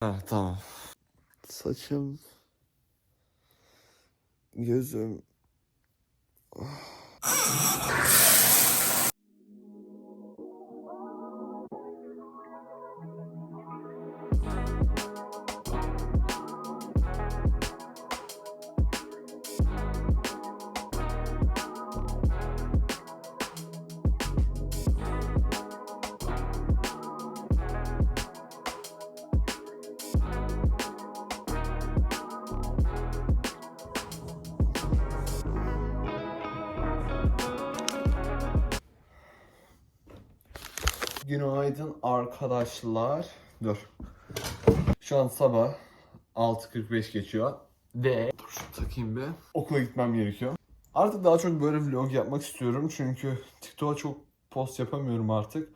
Ha tamam. Saçım. Gözüm. Günaydın arkadaşlar. Dur. Şu an sabah 6.45 geçiyor. Ve dur takayım bir. Okula gitmem gerekiyor. Artık daha çok böyle vlog yapmak istiyorum. Çünkü TikTok'a çok post yapamıyorum artık.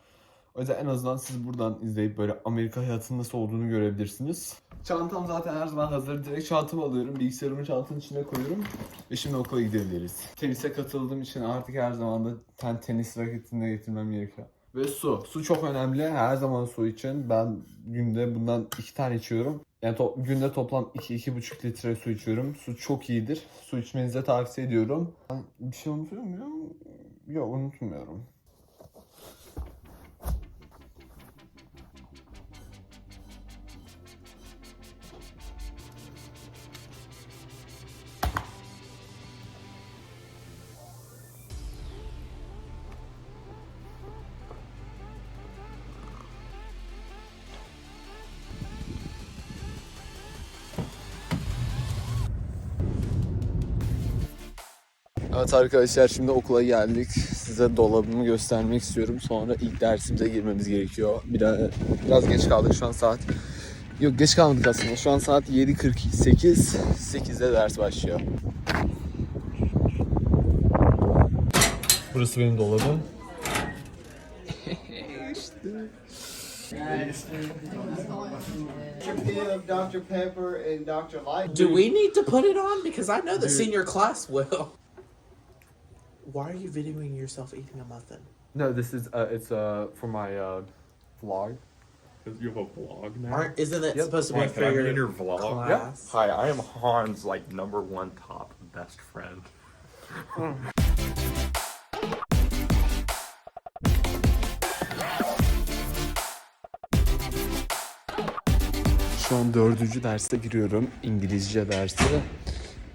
O yüzden en azından siz buradan izleyip böyle Amerika hayatının nasıl olduğunu görebilirsiniz. Çantam zaten her zaman hazır. Direkt çantamı alıyorum. Bilgisayarımı çantanın içine koyuyorum. Ve şimdi okula gidebiliriz. Tenise katıldığım için artık her zaman da ten, tenis raketini de getirmem gerekiyor. Ve su. Su çok önemli. Her zaman su için. Ben günde bundan iki tane içiyorum. Yani to- günde toplam 2-2,5 litre su içiyorum. Su çok iyidir. Su içmenizi tavsiye ediyorum. Ben bir şey unutuyor muyum? Yok unutmuyorum. Evet arkadaşlar şimdi okula geldik. Size dolabımı göstermek istiyorum. Sonra ilk dersimize girmemiz gerekiyor. Biraz, biraz geç kaldık şu an saat. Yok geç kalmadık aslında. Şu an saat 7.48. 8'de ders başlıyor. Burası benim dolabım. of Dr. Pepper and Dr. Light. Do we need to put it on? Because I know the senior class will. Why are you videoing yourself eating a muffin? No, this is uh, it's uh for my uh vlog. Because You have a vlog now? Aren't isn't it Yep. supposed to be Why, for can I be your, in your vlog? class? Hi, I am Han's like number one top best friend. Şu an dördüncü derste giriyorum. İngilizce dersi.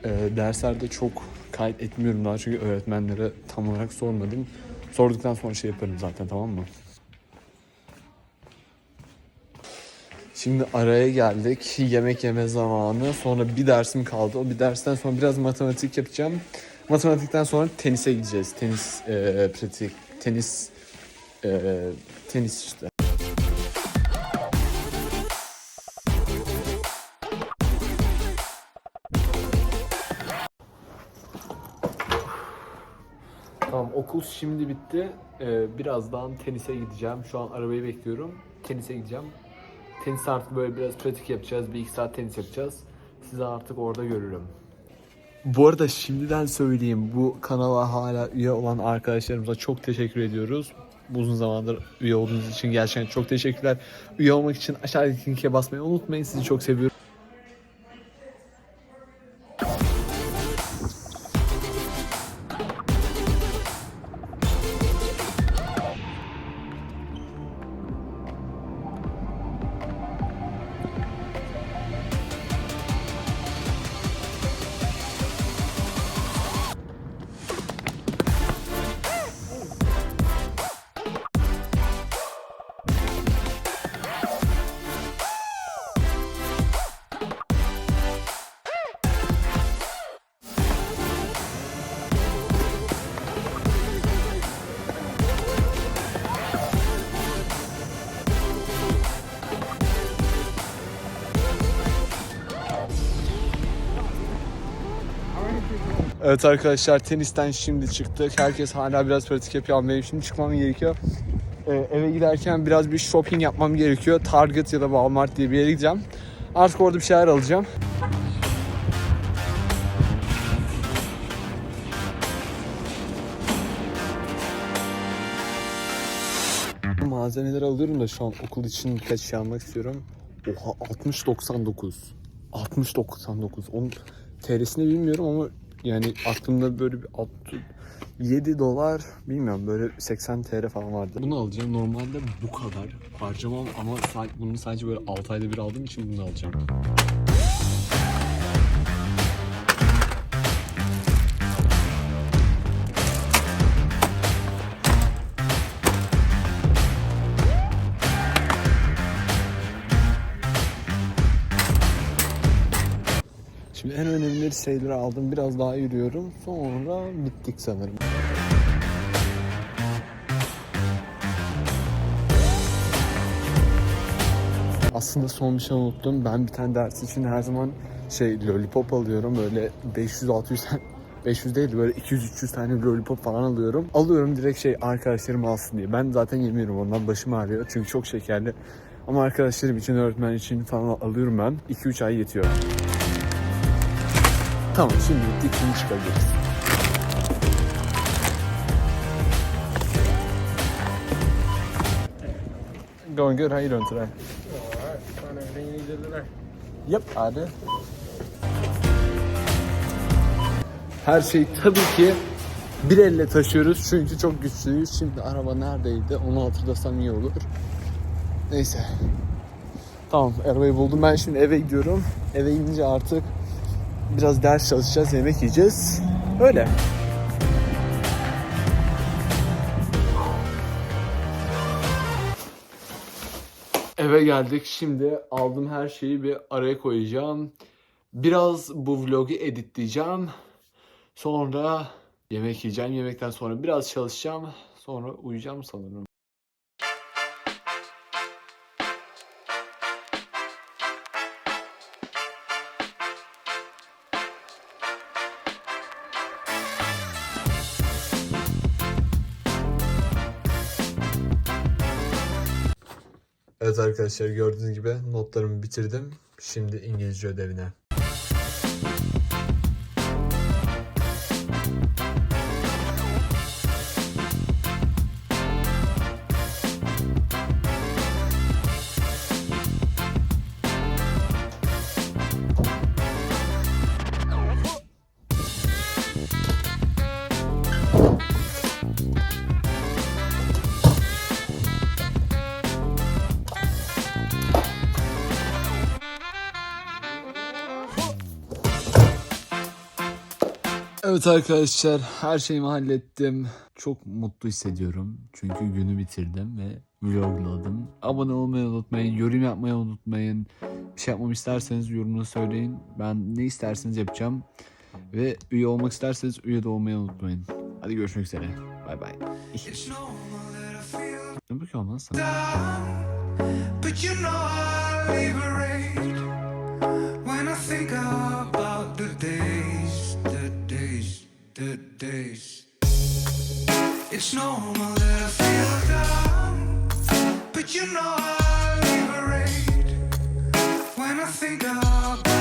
Ee, derslerde çok kayıt etmiyorum daha çünkü öğretmenlere tam olarak sormadım. Sorduktan sonra şey yaparım zaten tamam mı? Şimdi araya geldik. Yemek yeme zamanı. Sonra bir dersim kaldı. O bir dersten sonra biraz matematik yapacağım. Matematikten sonra tenise gideceğiz. Tenis eee, pratik. Tenis eee, tenis işte. Tamam okul şimdi bitti. Ee, birazdan tenise gideceğim. Şu an arabayı bekliyorum. Tenise gideceğim. Tenis artık böyle biraz pratik yapacağız. Bir iki saat tenis yapacağız. Sizi artık orada görürüm. Bu arada şimdiden söyleyeyim. Bu kanala hala üye olan arkadaşlarımıza çok teşekkür ediyoruz. Uzun zamandır üye olduğunuz için gerçekten çok teşekkürler. Üye olmak için aşağıdaki linke basmayı unutmayın. Sizi çok seviyorum. Evet arkadaşlar tenisten şimdi çıktık. Herkes hala biraz pratik yapıyor benim şimdi çıkmam gerekiyor. Ee, eve giderken biraz bir shopping yapmam gerekiyor. Target ya da Walmart diye bir yere gideceğim. Artık orada bir şeyler alacağım. Malzemeleri alıyorum da şu an okul için birkaç şey almak istiyorum. Oha 60.99. 60.99. Onun TL'sini bilmiyorum ama yani aklımda böyle bir 6, 7 dolar bilmiyorum böyle 80 TL falan vardı. Bunu alacağım. Normalde bu kadar harcamam ama bunu sadece böyle 6 ayda bir aldığım için bunu alacağım. Önemli şeyleri aldım. Biraz daha yürüyorum. Sonra bittik sanırım. Aslında son bir şey unuttum. Ben bir tane ders için her zaman şey lollipop alıyorum. Böyle 500-600 tane 500 değil böyle 200-300 tane lollipop falan alıyorum. Alıyorum direkt şey arkadaşlarım alsın diye. Ben zaten yemiyorum ondan başım ağrıyor. Çünkü çok şekerli. Ama arkadaşlarım için, öğretmen için falan alıyorum ben. 2-3 ay yetiyor. Tamam şimdi bittik şimdi çıkabiliriz. Going good. How you doing today? Alright, find everything you needed today. Yep, I did. Her şeyi tabii ki bir elle taşıyoruz çünkü çok güçlüyüz. Şimdi araba neredeydi onu hatırlasam iyi olur. Neyse. Tamam arabayı buldum. Ben şimdi eve gidiyorum. Eve gidince artık biraz ders çalışacağız, yemek yiyeceğiz. Öyle. Eve geldik. Şimdi aldığım her şeyi bir araya koyacağım. Biraz bu vlogu editleyeceğim. Sonra yemek yiyeceğim. Yemekten sonra biraz çalışacağım. Sonra uyuyacağım sanırım. Evet arkadaşlar gördüğünüz gibi notlarımı bitirdim. Şimdi İngilizce ödevine. Evet arkadaşlar her şeyimi hallettim. Çok mutlu hissediyorum. Çünkü günü bitirdim ve vlogladım. Abone olmayı unutmayın. Yorum yapmayı unutmayın. Bir şey yapmamı isterseniz yorumunu söyleyin. Ben ne isterseniz yapacağım. Ve üye olmak isterseniz üye de olmayı unutmayın. Hadi görüşmek üzere. Bay bay. Ne bakıyor lan sen? The days. It's normal that I feel down, but you know I liberate when I think about